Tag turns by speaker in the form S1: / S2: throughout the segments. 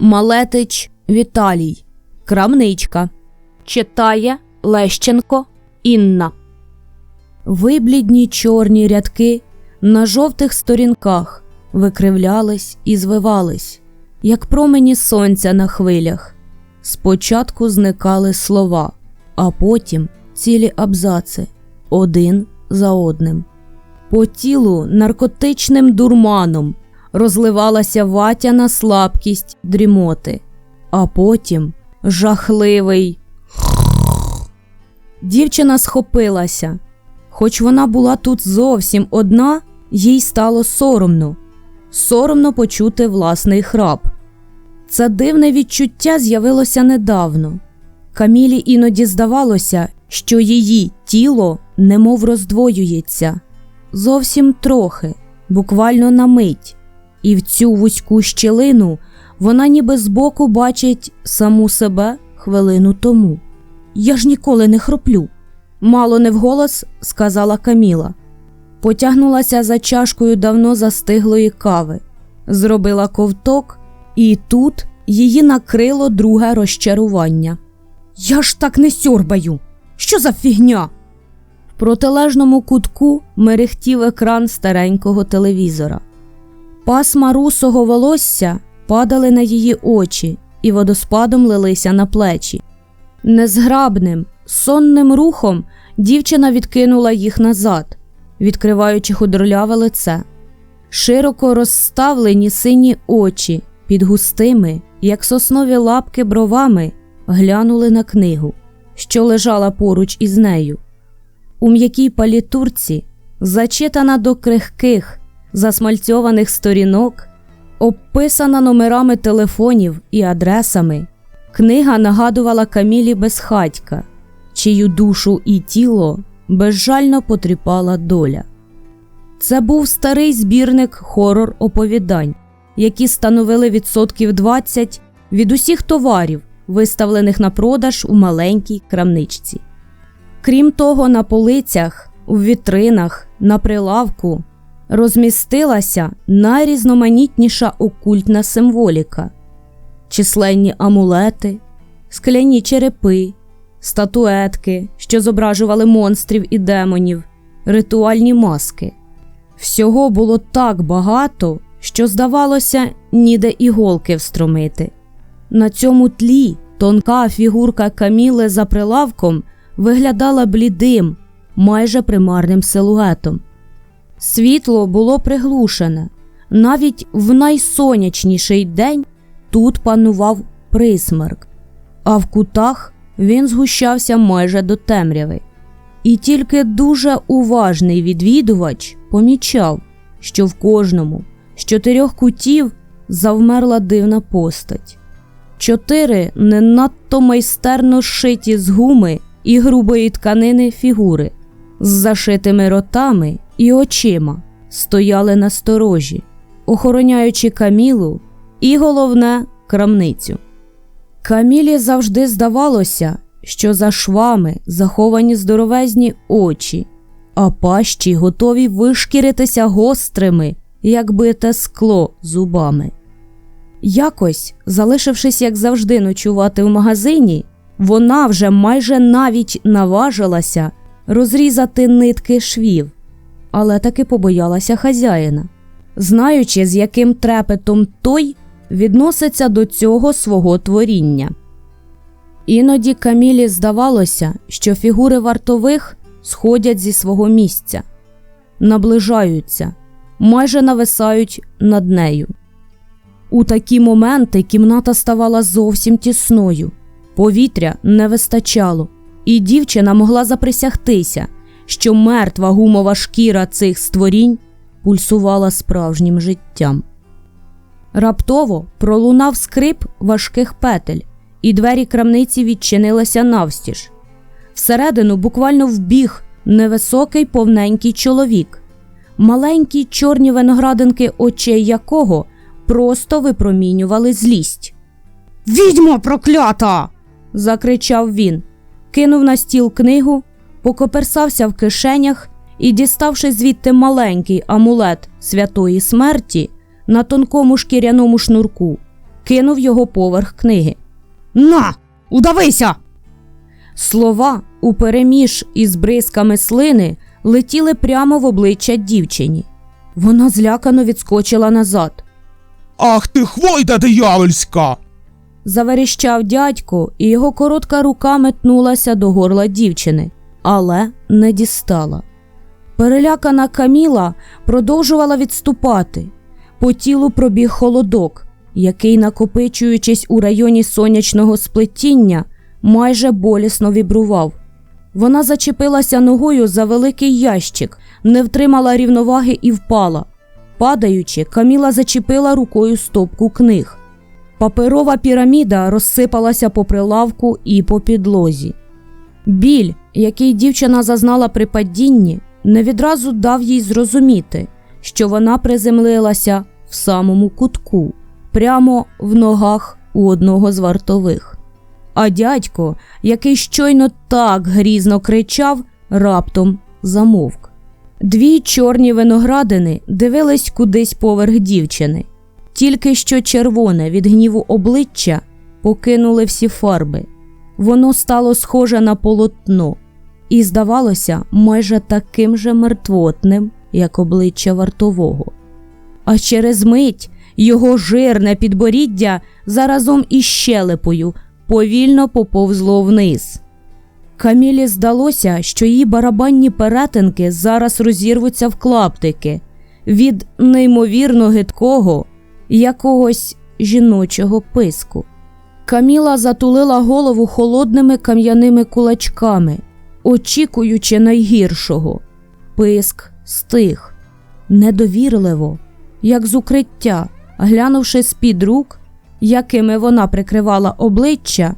S1: Малетич Віталій. Крамничка. Читає Лещенко Інна. Виблідні чорні рядки на жовтих сторінках викривлялись і звивались, як промені сонця на хвилях. Спочатку зникали слова, а потім цілі абзаци один за одним. По тілу наркотичним дурманом розливалася ватяна слабкість дрімоти, а потім жахливий. Дівчина схопилася. Хоч вона була тут зовсім одна, їй стало соромно, соромно почути власний храп. Це дивне відчуття з'явилося недавно. Камілі іноді здавалося, що її тіло немов роздвоюється зовсім трохи, буквально на мить, і в цю вузьку щілину вона ніби збоку бачить саму себе хвилину тому. Я ж ніколи не хроплю, мало не вголос сказала Каміла. Потягнулася за чашкою давно застиглої кави, зробила ковток, і тут її накрило друге розчарування. Я ж так не сьорбаю. Що за фігня? В протилежному кутку мерехтів екран старенького телевізора. Пасма русого волосся падали на її очі і водоспадом лилися на плечі. Незграбним, сонним рухом дівчина відкинула їх назад, відкриваючи худорляве лице. Широко розставлені сині очі під густими, як соснові лапки бровами, глянули на книгу, що лежала поруч із нею. У м'якій палітурці, зачитана до крихких, засмальцьованих сторінок, обписана номерами телефонів і адресами, книга нагадувала Камілі безхатька, чию душу і тіло безжально потріпала доля. Це був старий збірник хорор оповідань, які становили відсотків 20 від усіх товарів, виставлених на продаж у маленькій крамничці. Крім того, на полицях, у вітринах, на прилавку розмістилася найрізноманітніша окультна символіка, численні амулети, скляні черепи, статуетки, що зображували монстрів і демонів, ритуальні маски. Всього було так багато, що, здавалося, ніде іголки встромити. На цьому тлі тонка фігурка Каміли за прилавком виглядала блідим, майже примарним силуетом. Світло було приглушене. Навіть в найсонячніший день тут панував присмерк, а в кутах він згущався майже до темряви. І тільки дуже уважний відвідувач помічав, що в кожному з чотирьох кутів завмерла дивна постать. Чотири не надто майстерно шиті з гуми і грубої тканини фігури з зашитими ротами і очима стояли на сторожі, охороняючи Камілу і головне крамницю. Камілі завжди здавалося, що за швами заховані здоровезні очі, а пащі готові вишкіритися гострими, як бите скло зубами. Якось, залишившись, як завжди, ночувати в магазині, вона вже майже навіть наважилася розрізати нитки швів, але таки побоялася хазяїна, знаючи, з яким трепетом той відноситься до цього свого творіння. Іноді Камілі здавалося, що фігури вартових сходять зі свого місця, наближаються, майже нависають над нею. У такі моменти кімната ставала зовсім тісною, повітря не вистачало, і дівчина могла заприсягтися, що мертва гумова шкіра цих створінь пульсувала справжнім життям. Раптово пролунав скрип важких петель, і двері крамниці відчинилися навстіж. Всередину буквально вбіг невисокий повненький чоловік, маленькі чорні виноградинки очей якого просто випромінювали злість. Відьмо проклята. закричав він, кинув на стіл книгу, покоперсався в кишенях і, діставши звідти маленький амулет святої смерті на тонкому шкіряному шнурку, кинув його поверх книги. На, удавися! Слова упереміж із бризками слини летіли прямо в обличчя дівчині. Вона злякано відскочила назад.
S2: Ах ти хвойда диявольська!
S1: Заверіщав дядько, і його коротка рука метнулася до горла дівчини, але не дістала. Перелякана Каміла продовжувала відступати. По тілу пробіг холодок, який, накопичуючись у районі сонячного сплетіння, майже болісно вібрував. Вона зачепилася ногою за великий ящик, не втримала рівноваги і впала. Падаючи, Каміла зачепила рукою стопку книг. Паперова піраміда розсипалася по прилавку і по підлозі. Біль, який дівчина зазнала при падінні, не відразу дав їй зрозуміти, що вона приземлилася в самому кутку, прямо в ногах у одного з вартових. А дядько, який щойно так грізно кричав, раптом замовк. Дві чорні виноградини дивились кудись поверх дівчини. Тільки що червоне від гніву обличчя покинули всі фарби. Воно стало схоже на полотно і здавалося майже таким же мертвотним, як обличчя вартового. А через мить його жирне підборіддя заразом із щелепою повільно поповзло вниз. Камілі здалося, що її барабанні перетинки зараз розірвуться в клаптики від неймовірно гидкого якогось жіночого писку. Каміла затулила голову холодними кам'яними кулачками, очікуючи найгіршого. Писк стих, недовірливо, як з укриття, глянувши з-під рук, якими вона прикривала обличчя,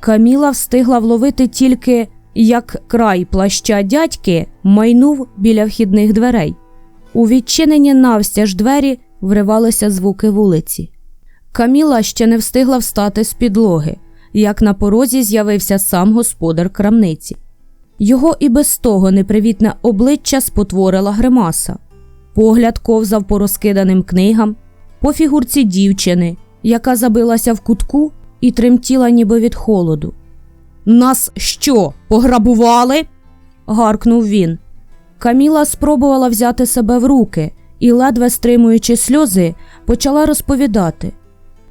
S1: Каміла встигла вловити тільки, як край плаща дядьки майнув біля вхідних дверей. У відчинені навстяж двері вривалися звуки вулиці. Каміла ще не встигла встати з підлоги, як на порозі з'явився сам господар крамниці. Його і без того непривітне обличчя спотворила гримаса. Погляд ковзав по розкиданим книгам, по фігурці дівчини, яка забилася в кутку і тремтіла ніби від холоду. Нас що, пограбували? гаркнув він. Каміла спробувала взяти себе в руки і, ледве стримуючи сльози, почала розповідати.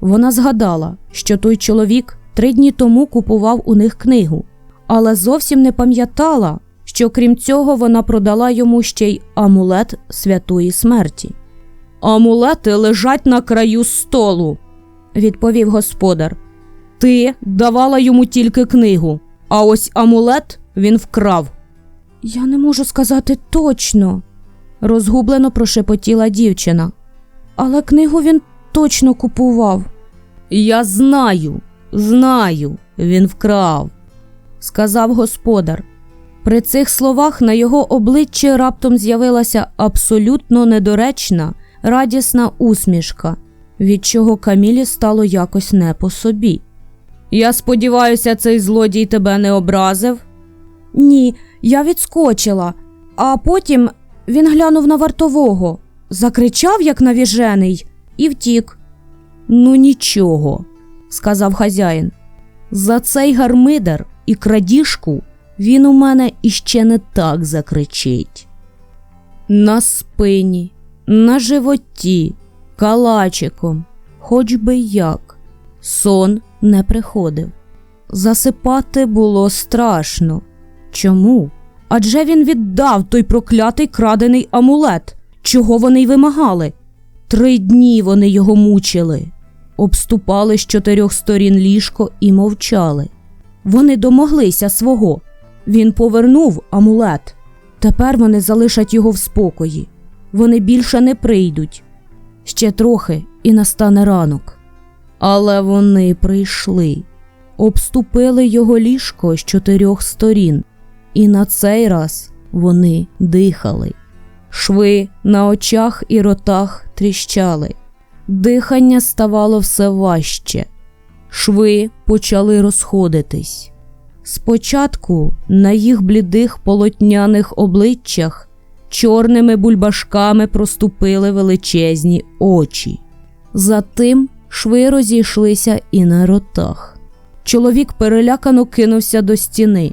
S1: Вона згадала, що той чоловік три дні тому купував у них книгу, але зовсім не пам'ятала, що крім цього вона продала йому ще й амулет святої смерті. Амулети лежать на краю столу, відповів господар. Ти давала йому тільки книгу, а ось амулет він вкрав. Я не можу сказати точно, розгублено прошепотіла дівчина. Але книгу він точно купував. Я знаю, знаю, він вкрав, сказав господар. При цих словах на його обличчі раптом з'явилася абсолютно недоречна, радісна усмішка, від чого Камілі стало якось не по собі. Я сподіваюся, цей злодій тебе не образив? Ні, я відскочила, а потім він глянув на вартового, закричав, як навіжений, і втік. Ну, нічого, сказав хазяїн. За цей гармидер і крадіжку він у мене іще не так закричить. На спині, на животі, калачиком, хоч би як, сон не приходив. Засипати було страшно. Чому? Адже він віддав той проклятий крадений амулет, чого вони й вимагали. Три дні вони його мучили, обступали з чотирьох сторін ліжко і мовчали. Вони домоглися свого. Він повернув амулет. Тепер вони залишать його в спокої. Вони більше не прийдуть. Ще трохи і настане ранок. Але вони прийшли, обступили його ліжко з чотирьох сторін, і на цей раз вони дихали. Шви на очах і ротах тріщали, дихання ставало все важче, шви почали розходитись. Спочатку на їх блідих полотняних обличчях чорними бульбашками проступили величезні очі. Затим шви розійшлися і на ротах. Чоловік перелякано кинувся до стіни.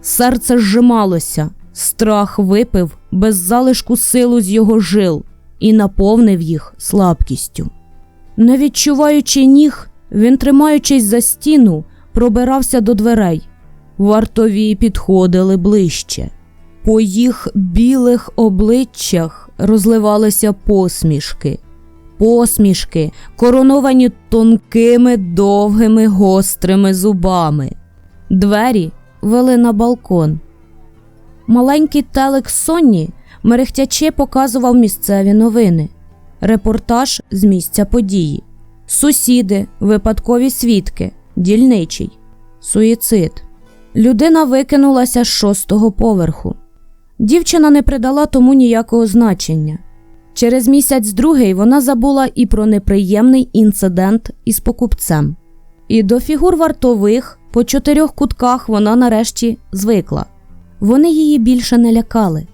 S1: Серце зжималося, страх випив без залишку силу з його жил і наповнив їх слабкістю. Не відчуваючи ніг, він, тримаючись за стіну, пробирався до дверей. Вартові підходили ближче. По їх білих обличчях розливалися посмішки. Посмішки, короновані тонкими, довгими, гострими зубами. Двері вели на балкон. Маленький телек Сонні мерехтячи показував місцеві новини, репортаж з місця події, сусіди, випадкові свідки, дільничий, суїцид. Людина викинулася з шостого поверху. Дівчина не придала тому ніякого значення. Через місяць другий вона забула і про неприємний інцидент із покупцем. І до фігур вартових по чотирьох кутках вона нарешті звикла. Вони її більше не лякали.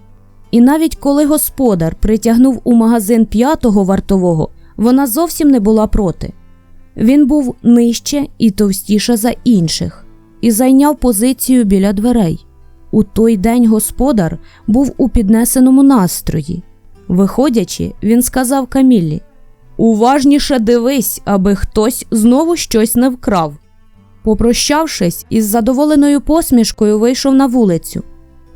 S1: І навіть коли господар притягнув у магазин п'ятого вартового, вона зовсім не була проти. Він був нижче і товстіше за інших і зайняв позицію біля дверей. У той день господар був у піднесеному настрої. Виходячи, він сказав Каміллі: Уважніше дивись, аби хтось знову щось не вкрав. Попрощавшись, із задоволеною посмішкою вийшов на вулицю.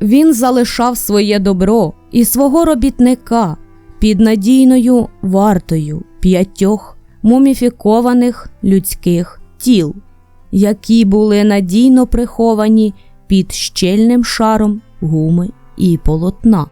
S1: Він залишав своє добро і свого робітника під надійною вартою п'ятьох муміфікованих людських тіл, які були надійно приховані під щільним шаром гуми і полотна.